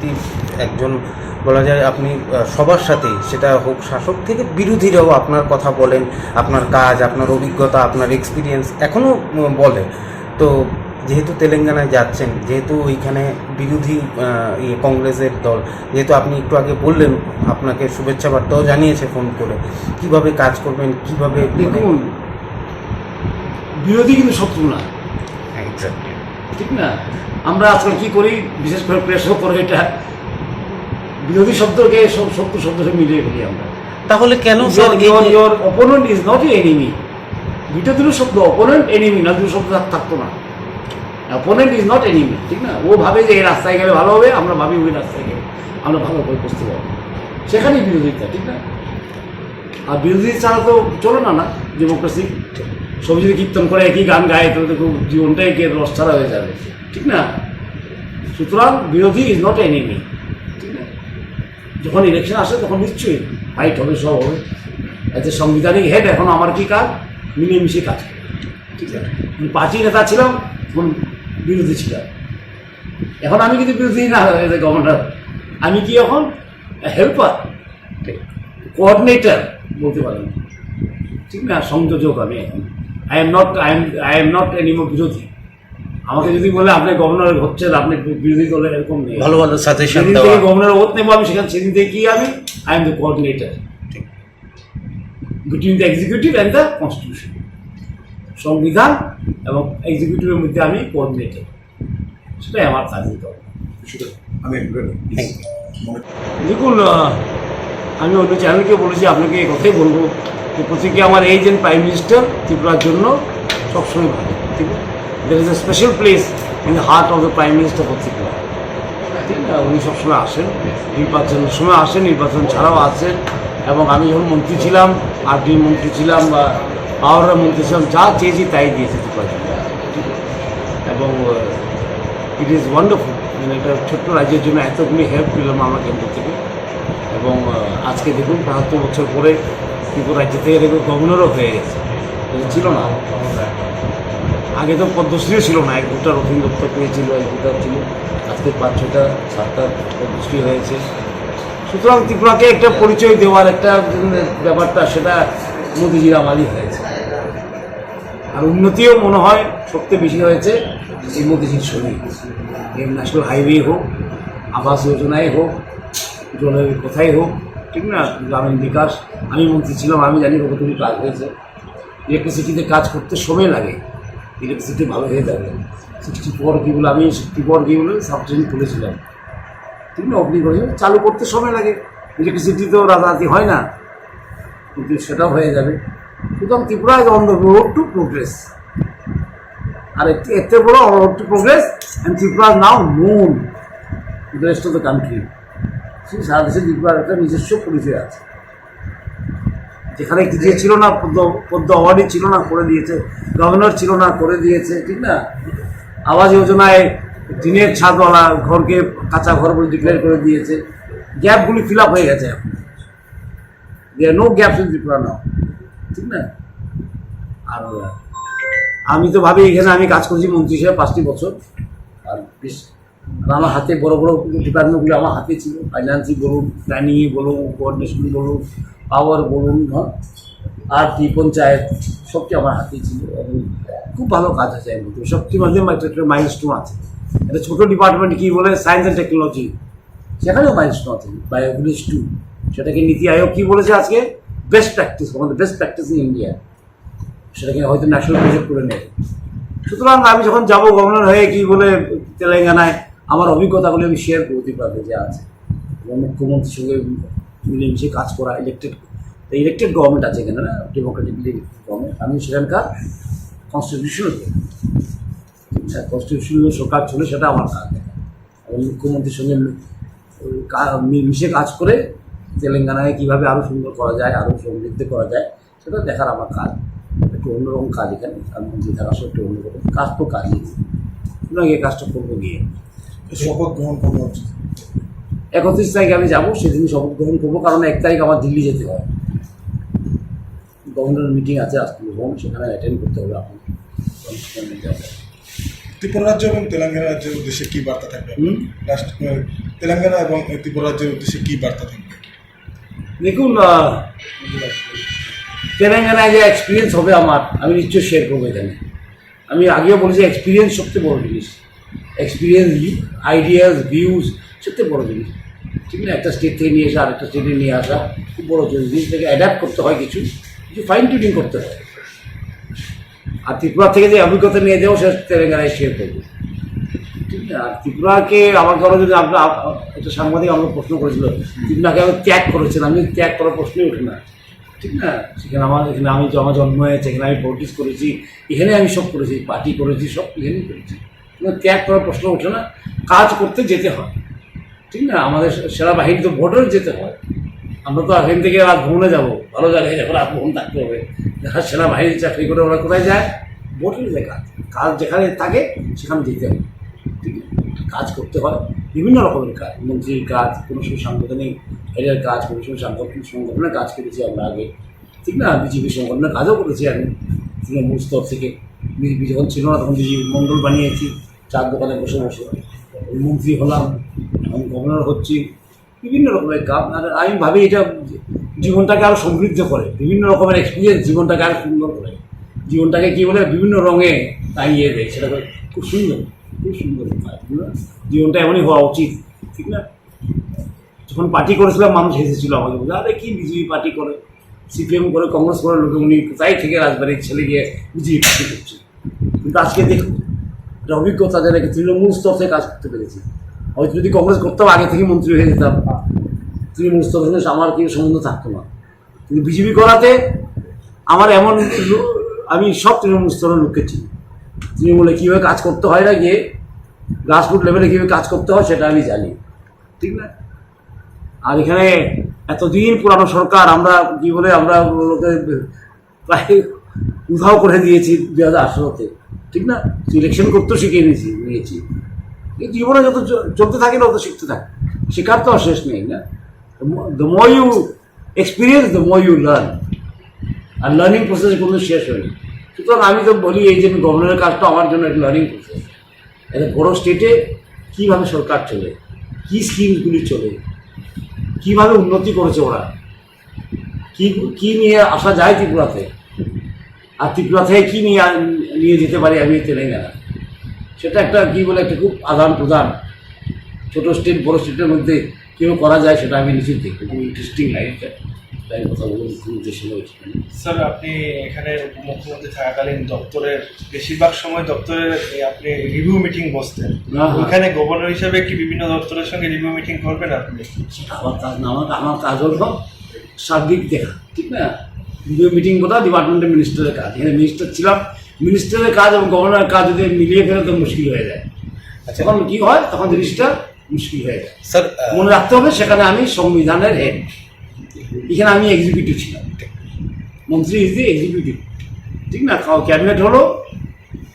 ব্যক্তি একজন বলা যায় আপনি সবার সাথেই সেটা হোক শাসক থেকে বিরোধীরাও আপনার কথা বলেন আপনার কাজ আপনার অভিজ্ঞতা আপনার এক্সপিরিয়েন্স এখনও বলে। তো যেহেতু তেলেঙ্গানায় যাচ্ছেন যেহেতু ওইখানে বিরোধী ইয়ে কংগ্রেসের দল যেহেতু আপনি একটু আগে বললেন আপনাকে শুভেচ্ছা বার্তাও জানিয়েছে ফোন করে কীভাবে কাজ করবেন কীভাবে দেখুন বিরোধী কিন্তু শত্রু না। এক্স্যাক্টলি ঠিক না? আমরা আজকাল কি করি? বিশেষ করে প্রেসও করে এটা বিরোধী শব্দকে সব শত্রু শব্দকে মিলিয়ে ফেলি আমরা। তাহলে কেন sir your opponent is not enemy দুইটা দুটো শব্দ অপোনেন্ট এনিমি না দুটো শব্দ থাক- থাকতো না। অপোনেন্ট ইজ নট এনিমি ঠিক না? ও ভাবে যে এই রাস্তায় গেলে ভালো হবে আমরা ভাবি ওই রাস্তায় গেলে আমরা ভালো করে বসতে পারব। সেখানেই বিরোধিতা ঠিক না? আর বিরোধী ছাড়া তো চলে না না? ডেমোক্রেসি যদি কীর্তন করে একই গান গায়, তাহলে খুব জীবনটাই কে রস ছাড়া হয়ে যাবে। ঠিক না? সুতরাং বিরোধী ইজ নট এনিমি ঠিক না? যখন ইলেকশন আসে, তখন নিশ্চয়ই ফাইট হবে, সব হবে। এতে সাংবিধানিক হেড এখন আমার কি কাজ? মিলেমিশে কাজ ঠিক আছে? পার্টি নেতা ছিলাম, তখন বিরোধী ছিলাম। এখন আমি কিন্তু বিরোধী না গভর্নর আমি কি এখন? হেল্পার কোঅর্ডিনেটর বলতে পারেন। ঠিক না? সংযোজক আমি এখন। I am not I am I am not enemy বিরোধী। আমাকে যদি বলে আপনি গভর্নর হচ্ছেন আপনি বিরোধী দলে এরকম নেই। ভালো ভালো সাজেশন সেদিন থেকে গভর্নর ওথ নেব আমি সেখানে সেদিন থেকে কি আমি? I am the coordinator between the executive and the constitution সংবিধান এবং এক্সিকিউটিভের মধ্যে আমি কোঅর্ডিনেটর সেটাই আমার কাজ। দিতে আমি একটু Thank you. মনে দেখুন আমি অন্য চ্যানেলকে বলেছি আপনাকে এই কথাই বলব। যে প্রত্যেকে আমার যে প্রাইম মিনিস্টার ত্রিপুরার জন্য সবসময় ভালো, ঠিক there is a special place in the heart of the prime minister for Tripura. ঠিক উনি সবসময় আসেন নির্বাচনের সময় আসেন, নির্বাচন ছাড়াও আসেন। এবং আমি যখন মন্ত্রী ছিলাম আরডির মন্ত্রী ছিলাম বা পাওয়ারের মন্ত্রী ছিলাম, যা চেয়েছি তাই দিয়েছে ত্রিপুরা এবং ইট ইজ ওয়ান্ডারফুল মানে একটা ছোট্ট রাজ্যের জন্য এতগুলি হেল্প পেলাম আমার কেন্দ্র থেকে। এবং আজকে দেখুন, বাহাত্তর বছর পরে ত্রিপুরা রাজ্য থেকে দেখুন গভর্নরও হয়ে গেছে। ছিল না? আগে তো পদ্মশ্রীও ছিল না এক দুটা রথীন দত্ত পেয়েছিল এক দুটা ছিল। আজকে পাঁচ ছটা সাতটা পদ্মশ্রী হয়েছে। সুতরাং ত্রিপুরাকে একটা পরিচয় দেওয়ার একটা ব্যাপারটা সেটা মোদিজির আমারই হয়েছে। আর উন্নতিও মনে হয় সবচেয়ে বেশি হয়েছে এই মোদিজির ছবি। এই ন্যাশনাল হাইওয়ে হোক আবাস যোজনায় হোক জলের কোথায় হোক ঠিক না? গ্রামীণ বিকাশ, আমি মন্ত্রী ছিলাম, আমি জানি কতটুকু কাজ হয়েছে। ইলেকট্রিসিটিতে কাজ করতে সময় লাগে। ইলেকট্রিসিটি ভালো হয়ে যাবে। সিক্সটি ফোর কিগুলো আমি সিক্সটি ফোর কিগুলো সাবস্টেশন খুলেছিলাম। ঠিক না অগ্নি করেছিলাম চালু করতে সময় লাগে। ইলেকট্রিসিটি তো রাতারাতি হয় না। কিন্তু সেটাও হয়ে যাবে। সুতরাং Tripura is on the road to progress আর এতে বড় road to progress and Tripura now known the rest of the country সেই সারা দেশে ত্রিপুরার একটা নিজস্ব পরিচয় আছে। যেখানে যে ছিল না, পদ্ম পদ্ম অ্যাওয়ার্ডই ছিল না, করে দিয়েছে। গভর্নর ছিল না, করে দিয়েছে, ঠিক না? আবাস যোজনায় টিনের ছাদওয়ালা ঘরকে কাঁচা ঘর বলে ডিক্লেয়ার করে দিয়েছে। গ্যাপগুলি ফিল আপ হয়ে গেছে এখন। No gap in Tripura now ঠিক না? আর আমি তো ভাবি, এখানে আমি কাজ করছি মন্ত্রী হিসেবে পাঁচটি বছর। আর বেশ আমার হাতে বড় বড় ডিপার্টমেন্টগুলো আমার হাতে ছিল। ফাইন্যান্সই বলুন প্ল্যানিংই বলুন কোঅর্ডিনেশন বলুন পাওয়ার বলুন হ্যাঁ? আর কি, পঞ্চায়েত সবটি আমার হাতে ছিল এবং খুব ভালো কাজ আছে এর মধ্যে। মধ্যে একটা একটা মাইলস্টোন আছে। একটা ছোটো ডিপার্টমেন্ট কী বলে? সায়েন্স অ্যান্ড টেকনোলজি সেখানেও মাইলস্টোন আছে। বায়োভিলেজ টু সেটাকে নীতি আয়োগ কী বলেছে আজকে? বেস্ট প্র্যাকটিস আমাদের বেস্ট প্র্যাকটিস ইন ইন্ডিয়া সেটাকে হয়তো ন্যাশনাল প্রজেক্ট করে নেয় সুতরাং আমি যখন যাব গভর্নর হয়ে কী বলে তেলেঙ্গানায় আমার অভিজ্ঞতাগুলি আমি শেয়ার করতে পারব যে আছে। এবং মুখ্যমন্ত্রীর সঙ্গে মিলেমিশে কাজ করা ইলেকটেড ইলেকটেড গভর্নমেন্ট আছে এখানে, না? ডেমোক্রেটিকলি গভর্নমেন্ট আমি সেখানকার কনস্টিটিউশনাল কনস্টিটিউশনাল সরকার ছিল সেটা আমার কাজ। এবং মুখ্যমন্ত্রীর সঙ্গে মিশে কাজ করে তেলেঙ্গানায় কীভাবে আরও সুন্দর করা যায় আরও সমৃদ্ধ করা যায়, সেটা দেখার আমার কাজ। একটু অন্যরকম কাজ এখানে। আমি মন্ত্রী থাকার সময় একটু অন্যরকম। কাজ তো কাজই। সুতরাং এই কাজটা করব গিয়ে। শপথ গ্রহণ করব একত্রিশ তারিখে আমি যাব সেদিন শপথ গ্রহণ করব কারণ এক তারিখ আমার দিল্লি যেতে হয়। গভর্নর মিটিং আছে আজকে ভবন সেখানে অ্যাটেন্ড করতে হবে এখন ত্রিপুরা রাজ্য এবং তেলেঙ্গানা রাজ্যের উদ্দেশ্যে কি বার্তা থাকবে? তেলেঙ্গানা এবং ত্রিপুরা রাজ্যের উদ্দেশ্যে কি বার্তা থাকবে? দেখুন তেলেঙ্গানায় যে এক্সপিরিয়েন্স হবে আমার আমি নিশ্চয়ই শেয়ার করব এখানে। আমি আগেও বলেছি এক্সপিরিয়েন্স সবচেয়ে বড় জিনিস। এক্সপিরিয়েন্স আইডিয়াস ভিউজ সত্যি বড় জিনিস। ঠিক না? একটা স্টেট থেকে নিয়ে আসা, আরেকটা স্টেটে নিয়ে আসা, খুব বড় জিনিস। জিনিসটাকে অ্যাডাপ্ট করতে হয় কিছু কিছু ফাইন টিউনিং করতে হয়। আর ত্রিপুরা থেকে যে অভিজ্ঞতা নিয়ে যাব সেটা তেলেঙ্গানায় শেয়ার করব। ঠিক না? আর ত্রিপুরাকে আমার কারও যদি আপনার একটা সাংবাদিক আমাকে প্রশ্ন করেছিল, ত্রিপুরাকে আমি ত্যাগ করেছেন? আমি ত্যাগ করার প্রশ্নই ওঠে না। ঠিক না? সেখানে আমার এখানে আমি আমার জন্ম হয়েছে এখানে আমি পলিটিক্স করেছি, এখানে আমি সব করেছি পার্টি করেছি, সব এখানেই করেছি। ত্যাগ করার প্রশ্ন ওঠে না। কাজ করতে যেতে হয়। ঠিক না? আমাদের সেনাবাহিনী তো ভোটের যেতে হয়। আমরা তো এখান থেকে রাত ভ্রমণে যাব। ভালো জায়গায় যখন রাত ভ্রমণ থাকতে হবে, যারা সেনাবাহিনীর চাকরি করে ওরা কোথায় যায়? ভোটের যে কাজ কাজ যেখানে থাকে, সেখানে যেতে হবে ঠিক? কাজ করতে হয়। বিভিন্ন রকমের কাজ। মন্ত্রীর কাজ, কোনো সময় সাংগঠনিক হেডের কাজ, কোনো সময় সাংগঠনিক সংগঠনের কাজ করেছি আমরা আগে। ঠিক না? বিজেপি সংগঠনের কাজও করেছি আমি। তৃণমূল স্তর থেকে। বিজেপি যখন ছিল না, তখন বিজেপি মণ্ডল বানিয়েছি। চার দোকানে বসে বসে। মন্ত্রী হলাম এখন গভর্নর হচ্ছি, বিভিন্ন রকমের আমি ভাবি এটা জীবনটাকে আরও সমৃদ্ধ করে, বিভিন্ন রকমের এক্সপিরিয়েন্স জীবনটাকে আরও সুন্দর করে। জীবনটাকে কী বলে, বিভিন্ন রঙে টাঙিয়ে দেয়। সেটা খুব সুন্দর খুব সুন্দর? জীবনটা এমনই হওয়া উচিত, ঠিক না? যখন পার্টি করেছিলাম, মানুষ হেসেছিল আমাকে বলে আরে, কি বিজেপি পার্টি করে? সিপিএম করে কংগ্রেস করে, লোকে উনি কোথায় থেকে রাজবাড়ির ছেলে গিয়ে বিজেপি পার্টি করছে? কিন্তু আজকে দেখুন একটা অভিজ্ঞতা যেটা তৃণমূল স্তর থেকে কাজ করতে পেরেছি। হয়তো যদি কংগ্রেস করতাম, আগে থেকে মন্ত্রী হয়ে যেতাম। তৃণমূল স্তর থেকে আমার কিছু সম্বন্ধ থাকতো না। কিন্তু বিজেপি করাতে আমার এমন আমি সব তৃণমূল স্তরের লোককে চিনি। তৃণমূলে কীভাবে কাজ করতে হয় না গিয়ে গ্রাসরুট লেভেলে কীভাবে কাজ করতে হয় সেটা আমি জানি। ঠিক না? আর এখানে এতদিন পুরানো সরকার, আমরা কি বলে, আমরা প্রায় উধাও করে দিয়েছি দু হাজার আঠেরোতে। ঠিক না? ইলেকশন করতেও শিখিয়ে নিয়েছি। নিয়েছি জীবনে যত চলতে থাকে না তত শিখতে থাকে। শেখার তো শেষ নেই, না? The more you experience the more you learn R learning process কোনো শেষ হয়নি। সুতরাং আমি তো বলি, এই যে গভর্নরের কাজটা আমার জন্য একটা লার্নিং প্রসেস একটা বড় স্টেটে কীভাবে সরকার চলে? কী স্কিমগুলি চলে? কীভাবে উন্নতি করেছে ওরা? কী কী নিয়ে আসা যায় ত্রিপুরাতে? আর ত্রিপুরা থেকে কী নিয়ে নিয়ে যেতে পারি আমি তেলেঙ্গানা সেটা একটা কী বলে একটা খুব আদান প্রদান। ছোটো স্টেট বড় স্টেটের মধ্যে কীভাবে করা যায় সেটা আমি নিশ্চিত দেখি। খুব ইন্টারেস্টিং লাগে তাই কথা বলব মুখ্যমন্ত্রীর সঙ্গে ওইখানে। স্যার আপনি এখানে মুখ্যমন্ত্রী থাকাকালীন দপ্তরের বেশিরভাগ সময় দপ্তরের আপনি রিভিউ মিটিং বসতেন। ওখানে গভর্নর হিসেবে কি বিভিন্ন দপ্তরের সঙ্গে রিভিউ মিটিং করবেন আপনি? আমার কাজ আমার কাজ হলো সার্বিক দেখা ঠিক না? ভিডিও মিটিং কোথা ডিপার্টমেন্টের মিনিস্টারের কাজ। এখানে মিনিস্টার ছিলাম। মিনিস্টারের কাজ এবং গভর্নরের কাজ যদি মিলিয়ে ফেলে তো মুশকিল হয়ে যায়। আচ্ছা তখন কি হয়? তখন জিনিসটা মুশকিল হয়ে যায়। স্যার মনে রাখতে হবে সেখানে আমি সংবিধানের হেড এখানে আমি এক্সিকিউটিভ ছিলাম। মন্ত্রী ইজ দি এক্সিকিউটিভ ঠিক না? ক্যাবিনেট হলো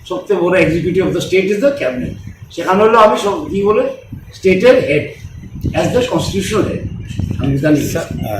সবচেয়ে বড় executive of the state is the cabinet সেখানে হলো আমি সব কী বলে? স্টেটের head as the constitutional head uh,